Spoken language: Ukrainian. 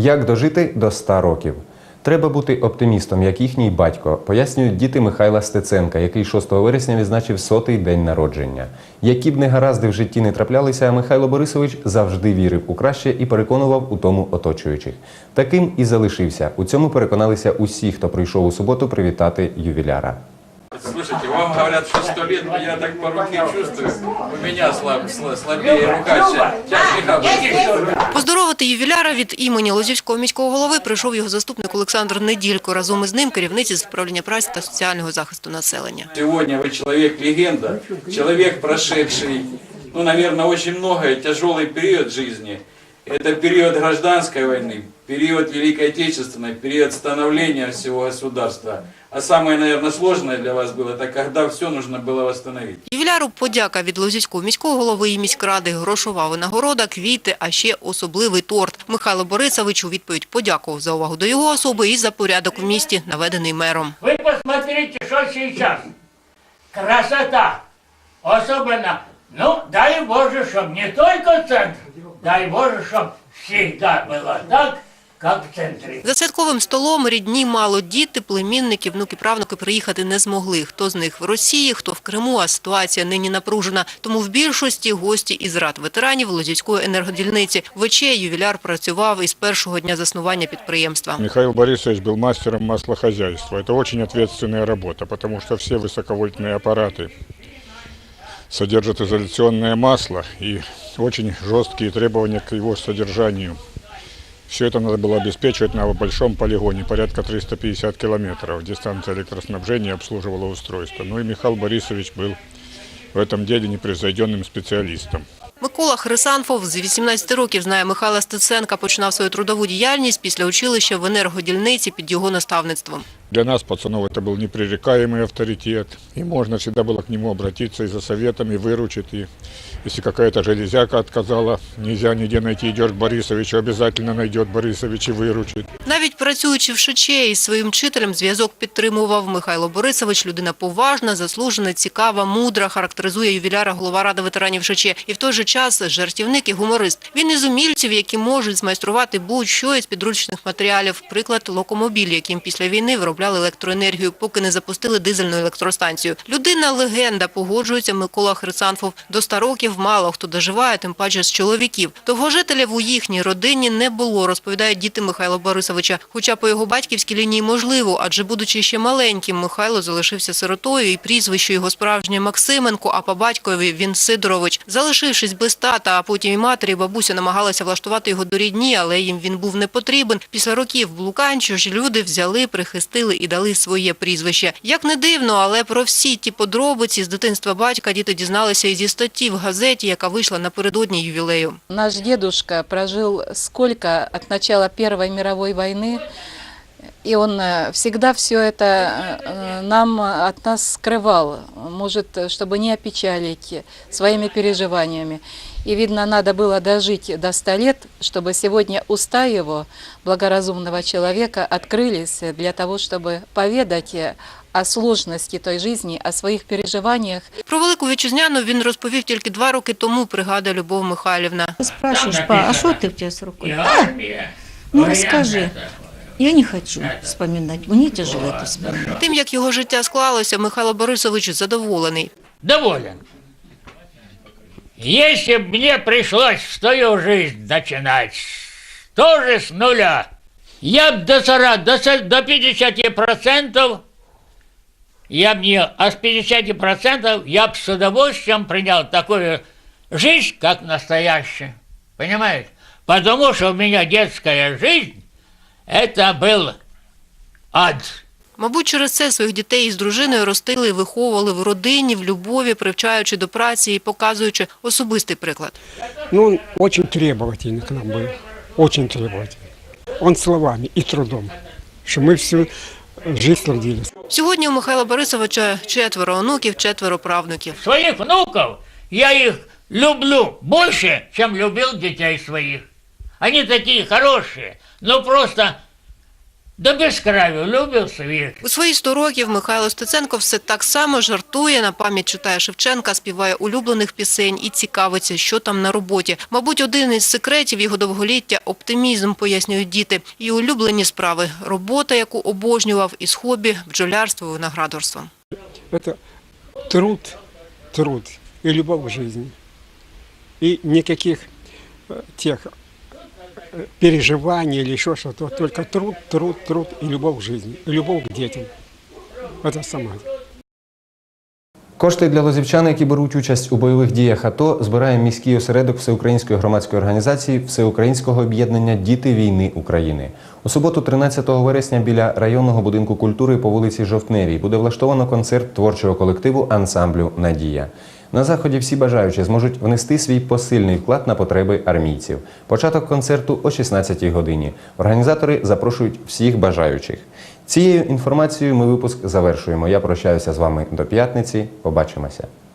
Як дожити до 100 років? Треба бути оптимістом, як їхній батько, пояснюють діти Михайла Стеценка, який 6 вересня відзначив сотий день народження. Які б негаразди в житті не траплялися, Михайло Борисович завжди вірив у краще і переконував у тому оточуючих. Таким і залишився. У цьому переконалися усі, хто прийшов у суботу привітати ювіляра. Слушайте, вам говорят, что сто лет, но я так по руке чувствую. У меня слаб, сла- слабее рука. Сейчас, сейчас Михаил, Поздоровити ювіляра від імені Лозівського міського голови прийшов його заступник Олександр Неділько. Разом із ним керівниці з управління праці та соціального захисту населення. Сегодня вы человек-легенда, человек, прошедший, ну, наверное, очень многое, тяжелый период жизни. Это период гражданской войны, период Великой Отечественной, период становления всего государства. А самое, наверное, сложное для вас было, это когда все нужно было восстановить. Ювіляру подяка від Лозівського міського голови і міськради, грошова винагорода, квіти, а ще особливий торт. Михайло Борисович у відповідь подякував за увагу до його особи і за порядок у місті, наведений мером. Вы посмотрите, что сейчас. Красота. Особенно, ну, дай Боже, чтобы не только центр, дай Боже, чтобы всегда было так, как в центре. За святковим столом рідні мало діти, племінники, внуки, правнуки приїхати не змогли. Хто з них в Росії, хто в Криму, а ситуація нині напружена. Тому в більшості гості із рад ветеранів Лозівської енергодільниці. ВЧ ювіляр працював із першого дня заснування підприємства. Михаил Борисович был мастером маслохозяйства. Это очень ответственная работа, потому что все высоковольтные аппараты содержат изоляционное масло и очень жесткие требования к его содержанию. Все это надо было обеспечивать на большом полигоне, порядка 350 километров. Дистанция электроснабжения обслуживала устройство. Ну и Михаил Борисович был в этом деле непревзойденным специалистом. Микола Хрисанфов з 18 років знає Михайла Стеценка, починав свою трудову діяльність після училища в енергодільниці під його наставництвом. Для нас, пацанов, это был непререкаемый авторитет. И можно всегда было к нему обратиться и за советами, выручить. И если какая-то железяка отказала, нельзя нигде найти, идешь к Борисовичу, обязательно найдет Борисович и выручит. Навіть працюючи в ШЧ із своїм вчителем, зв'язок підтримував Михайло Борисович. Людина поважна, заслужена, цікава, мудра, характеризує ювіляра голова ради ветеранів ШЧ. І в той же час жартівник і гуморист. Він із умільців, які можуть змайструвати будь-що із підручних матеріалів. Приклад локомобіль, яким після війни виробляли електроенергію, поки не запустили дизельну електростанцію. Людина легенда, погоджується Микола Хрисанфов. До 100 років мало хто доживає, тим паче з чоловіків. Довгожителів у їхній родині не було, розповідають діти Михайла Борисовича. Хоча по його батьківській лінії можливо, адже будучи ще маленьким, Михайло залишився сиротою і прізвище його справжнє Максименко, а по батькові він Сидорович. Залишившись без тата, а потім і матері, бабуся намагалася влаштувати його до рідні, але їм він був не потрібен. Після років блуканчу ж люди взяли, прихистили і дали своє прізвище. Як не дивно, але про всі ті подробиці з дитинства батька діти дізналися і зі статті в газеті, яка вийшла напередодні ювілею. Наш дедушка прожил сколько от начала Первой мировой войны, и он э, всегда все это э, нам э, от нас скрывал, может, э, чтобы не опечалить своими переживаниями. И, видно, надо было дожить до 100 лет, чтобы сегодня уста его, благоразумного человека, открылись для того, чтобы поведать э, о сложности той жизни, о своих переживаниях, Про велику вітчизняну він розповів тільки два роки тому, пригадує Любов Михайлівна. Спрашиваешь, па, а что ты у тебя с И рукой? армия. Ну военная расскажи. такое. Я не хочу вспоминать. Мне тяжело это вспоминать. Тим, як його життя склалося, Михайло Борисович задоволений. Доволен. Если бы мне пришлось свою жизнь начинать тоже с нуля, я бы до 40, до, со- до 50 процентов, я б не, а с 50 процентов я бы с удовольствием принял такую жизнь, как настоящая. Понимаете? Потому что у меня детская жизнь, это был ад. Мабуть, через це своїх дітей із дружиною ростили і виховували в родині, в любові, привчаючи до праці і показуючи особистий приклад. Ну, он очень требовательный к нам был, очень требовательный. Он словами и трудом, что мы всю жизнь трудились. Сьогодні у Михайла Борисовича четверо онуків, четверо правнуків. своих внуков, я их люблю больше, чем любил детей своих. Они такие хорошие, но просто до безкраю любив світ. У свої 100 років Михайло Стеценко все так само жартує, на пам'ять читає Шевченка, співає улюблених пісень і цікавиться, що там на роботі. Мабуть, один із секретів його довголіття – оптимізм, пояснюють діти. І улюблені справи – робота, яку обожнював, із хобі, бджолярство і виноградарство. Это труд, труд и любовь к жизни. И никаких э, э, или еще что-то. Только труд, труд, труд и любовь к жизни. И любовь к детям. Это самое. Кошти для лозівчан, які беруть участь у бойових діях АТО, збирає міський осередок Всеукраїнської громадської організації Всеукраїнського об'єднання Діти війни України. У суботу, 13 вересня, біля районного будинку культури по вулиці Жовтневій буде влаштовано концерт творчого колективу ансамблю Надія. На заході всі бажаючі зможуть внести свій посильний вклад на потреби армійців. Початок концерту о 16-й годині. Організатори запрошують всіх бажаючих. Цією інформацією ми випуск завершуємо. Я прощаюся з вами до п'ятниці. Побачимося.